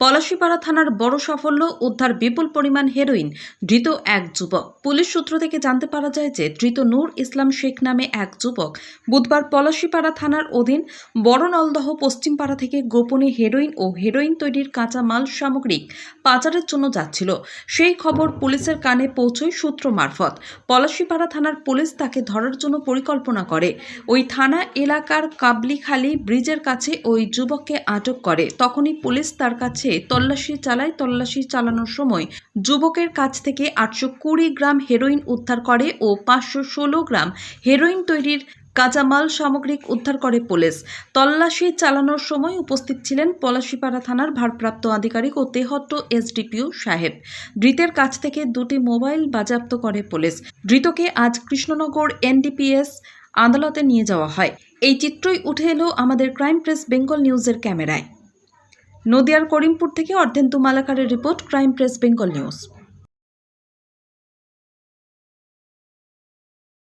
পলাশীপাড়া থানার বড় সাফল্য, উদ্ধার বিপুল পরিমাণ হেরোইন ধৃত এক যুবক। পুলিশ সূত্র থেকে জানতে পারা যায় যে, ধৃত নূর ইসলাম শেখ নামে এক যুবক বুধবার পলাশীপাড়া থানার অধীন বড় নলদহ পশ্চিমপাড়া থেকে গোপনে হেরোইন ও হেরোইন তৈরির কাঁচা মাল সামগ্রিক পাচারের জন্য যাচ্ছিল। সেই খবর পুলিশের কানে পৌঁছয় সূত্র মারফত। পলাশীপাড়া থানার পুলিশ তাকে ধরার জন্য পরিকল্পনা করে। ওই থানা এলাকার কাবলিখালি ব্রিজের কাছে ওই যুবককে আটক করে। তখনই পুলিশ তার কাছে তল্লাশি চালায় তল্লাশি চালানোর সময় যুবকের কাছ থেকে আটশো কুড়ি গ্রাম হেরোইন উদ্ধার করে ও পাঁচশো ষোলো গ্রাম হেরোইন তৈরির কাঁচামাল সামগ্রিক উদ্ধার করে পুলিশ। তল্লাশি চালানোর সময় উপস্থিত ছিলেন পলাশীপাড়া থানার ভারপ্রাপ্ত আধিকারিক ও তেহট্ট এসডিপিও সাহেব। ধৃতের কাছ থেকে দুটি মোবাইল বাজেয়াপ্ত করে পুলিশ। ধৃতকে আজ কৃষ্ণনগর এনডিপিএস আদালতে নিয়ে যাওয়া হয়। এই চিত্রই উঠে এলো আমাদের ক্রাইম প্রেস বেঙ্গল নিউজের ক্যামেরায়। নদিয়ার করিমপুর থেকে Ardhendu মালাকারের report crime press Bengal news.